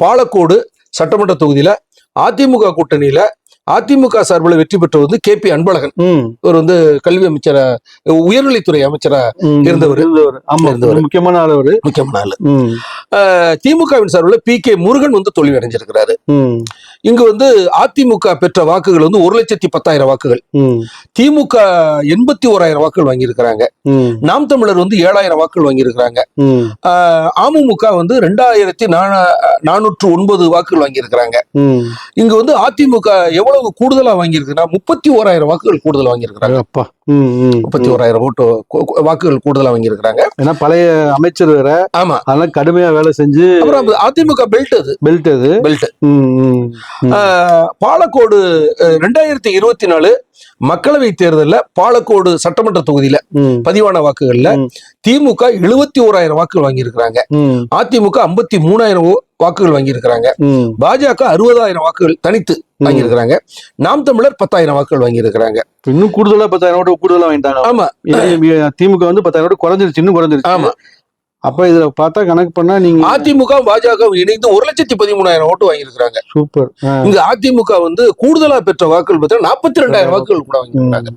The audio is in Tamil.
பாலக்கோடு சட்டமன்ற தொகுதியில் அதிமுக கூட்டணியில் அதிமுக சார்பில் வெற்றி பெற்றது வந்து கே பி அன்பழகன். இவர் வந்து கல்வி அமைச்சரா உயர்நிலைத்துறை அமைச்சரா. இருந்தவர். முக்கியமான ஆள் அவரு முக்கியமான ஆளு. திமுகவின் சார்பில் பி கே முருகன் வந்து தோல்வி அடைஞ்சிருக்கிறாரு இங்கு வந்து அதிமுக பெற்ற வாக்குகள் வந்து ஒரு லட்சத்தி பத்தாயிரம் வாக்குகள். திமுக எண்பத்தி ஓராயிரம் வாக்குகள் வாங்கியிருக்கிறாங்க. நாம் தமிழர் வந்து ஏழாயிரம் வாக்குகள் வாங்கியிருக்கிறாங்க. அமமுக வந்து ரெண்டாயிரத்தி நானூற்று ஒன்பது வாக்குகள் வாங்கியிருக்கிறாங்க. இங்க வந்து அதிமுக எவ்வளவு கூடுதலா வாங்கியிருக்குன்னா முப்பத்தி ஓராயிரம் வாக்குகள் கூடுதலா வாங்கியிருக்கிறாங்க. அப்பா. முப்பத்தி. ஓராயிரம் ஓட்டு வாக்குகள் கூடுதலா வாங்கியிருக்கிறாங்க. ஏன்னா பழைய அமைச்சர் வேற. ஆமா. அதெல்லாம் கடுமையா வேலை செஞ்சு அப்புறம் அதிமுக பெல்ட் அது. பெல்ட் அது. பெல்ட். பாலக்கோடு ரெண்டாயிரத்தி இருபத்தி நாலு மக்களவை தேர்தலில் பாலக்கோடு சட்டமன்ற தொகுதியில பதிவான வாக்குகள்ல. திமுக எழுபத்தி ஓராயிரம் வாக்குகள் வாங்கியிருக்கிறாங்க. அதிமுக ஐம்பத்தி மூணாயிரம் வாக்குகள் வாங்கியிருக்கிறாங்க. பாஜக அறுபதாயிரம் வாக்குகள் தனித்து வாங்கியிருக்கிறாங்க. நாம் தமிழர் பத்தாயிரம் வாக்குகள் வாங்கியிருக்கிறாங்க. இன்னும் கூடுதலா பத்தாயிரம் ஓட்டு கூடுதலா வாங்கிட்டாங்க. ஆமா. திமுக வந்து பத்தாயிரம் ஓட்டு குறைஞ்சிருச்சு இன்னும் குறைஞ்சிருச்சு. ஆமா. அப்ப இதுல பார்த்தா கணக்கு பண்ணா நீங்க அதிமுக பாஜக இணைந்து ஒரு லட்சத்தி பதிமூணாயிரம் ஓட்டு வாங்கியிருக்கிறாங்க. சூப்பர். இங்க அதிமுக வந்து கூடுதலா பெற்ற வாக்குகள் பார்த்தா நாற்பத்தி ரெண்டாயிரம் வாக்குகள் கூட வாங்கியிருக்காங்க